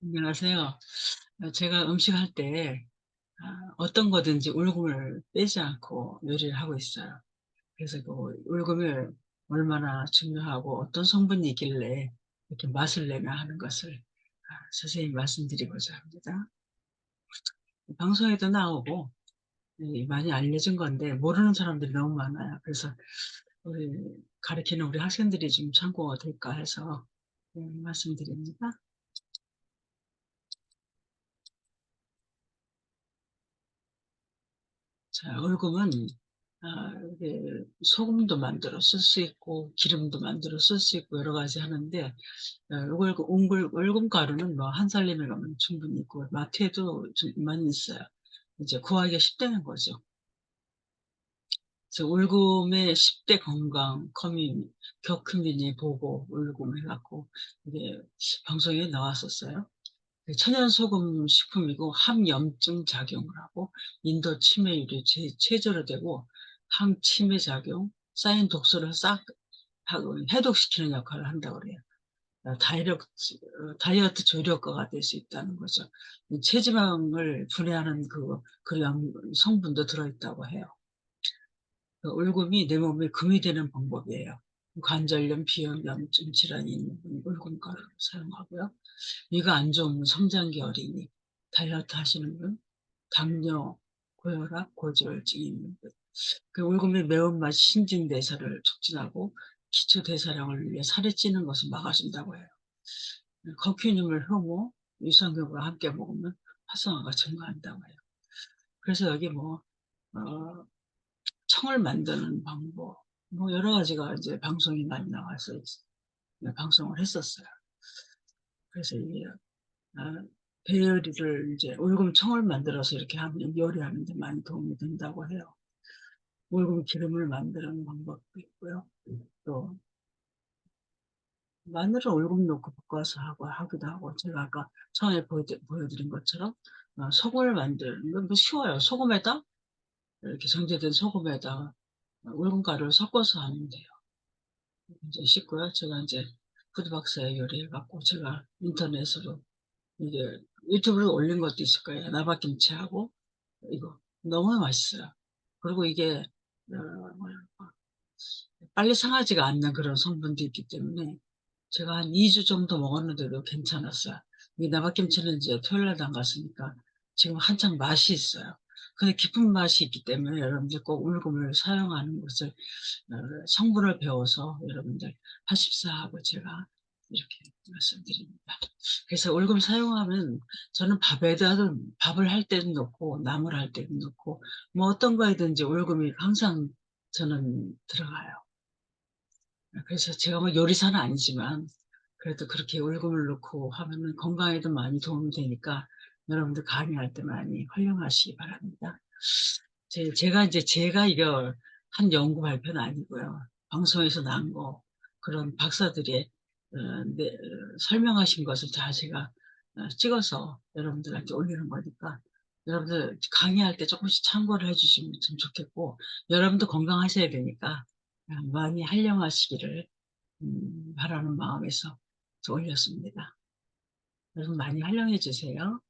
안녕하세요. 어 제가 음식할 때아 어떤 거든지 울금을 빼지 않고 요리를 하고 있어요. 그래서 그 울금을 얼마나 중요하고 어떤 성분이 있길래 이렇게 맛을 내나 하는 것을 아 자세히 말씀드리고자 합니다. 방송에도 나오고 이 많이 알려진 건데 모르는 사람들이 너무 많아요. 그래서 우리 가르치는 우리 학생들이 좀 참고가 될까 해서 네 말씀드립니다. 자 울금은 아 소금도 만들어 쓸 수 있고 기름도 만들어 쓸 수 있고 여러 가지 하는데 어 요걸 그 웅글 울금 가루는 뭐 한 살림에 가면 충분히 있고 마트에도 좀 많이 있어요. 이제 구하기가 쉽다는 거죠. 그래서 울금의 10대 건강 커뮤니 겨크미니 보고 울금 해 갖고 이게 방송에 나왔었어요. 그 천연 소금 식품이고 항염증 작용을 하고 인도 치매율이 최 최저로 되고 항치매 작용, 쌓인 독소를 싹 해독시키는 역할을 한다고 그래요. 어어 다이어트 조력거가 될 수 있다는 거죠. 이 체지방을 분해하는 그그양 성분도 들어있다고 해요. 그 울금이 내 몸에 금이 되는 방법이에요. 관절염, 비염, 염증 질환이 있는 울금 가루를 사용하고요. 위가 안 좋으면 성장기 어린이, 다이어트 하시는 분, 당뇨, 고혈압, 고지혈증이 있는 분. 그 울금의 매운맛이 신진대사를 촉진하고 기초 대사량을 위해 살이 찌는 것을 막아준다고 해요. 음 커큐민을 효모, 유산균과 함께 먹으면 활성화가 증가한다고 해요. 그래서 여기 뭐 어 청을 만드는 방법 뭐 여러 가지가 이제 방송이 많이 나와서 네 방송을 했었어요. 그래서 이게 아 배열이를 이제 울금 청을 만들어서 이렇게 하면 요리하는 데 많이 도움이 된다고 해요. 울금 기름을 만드는 방법도 있고요. 또 마늘을 울금 넣고 볶아서 하고 하기도 하고 제가 아까 처음에 보여드 보여드린 것처럼 어 소금을 만드는 건뭐 쉬워요. 소금에다 이렇게 정제된 소금에다 가어 울금 가루를 섞어서 하면 돼요. 굉장히 쉽고요. 제가 인제 푸드 박사에 요리해 갖고 제가 인터넷으로 이게 유튜브에 올린 것도 있을 거예요. 나박김치하고 이거 너무 맛있어요. 그리고 이게 어 빨리 상하지가 않는 그런 성분도 있기 때문에 제가 한 2주 정도 먹었는데도 괜찮았어요. 이 나박김치는 이제 토요일 날 담갔으니까 지금 한창 맛이 있어요. 근데 깊은 맛이 있기 때문에 여러분들 꼭 울금을 사용하는 것을 어 성분을 배워서 여러분들 하십사 하고 제가 이렇게 말씀드립니다. 그래서 울금 사용하면 저는 밥에다든 밥을 할 때도 넣고 나물 할 때도 넣고 뭐 어떤 거에든지 울금이 항상 저는 들어가요. 아 그래서 제가 뭐 요리사는 아니지만 그래도 그렇게 울금을 넣고 하면은 건강에도 많이 도움이 되니까 여러분들 간이할 때 많이 활용하시기 바랍니다. 제 제가 인제 제가 이걸 한 연구 발표는 아니고요. 방송에서 나온 거 그런 박사들의 어네어 설명하신 것을 다 제가 어 찍어서 여러분들한테 올리는 거니까 여러분들 강의할 때 쪼끔씩 참고를 해 주시면 참 좋겠고 여러분도 건강하셔야 되니까 어 많이 활용하시기를 음 바라는 마음에서 저 올렸습니다. 여러분 많이 활용해 주세요.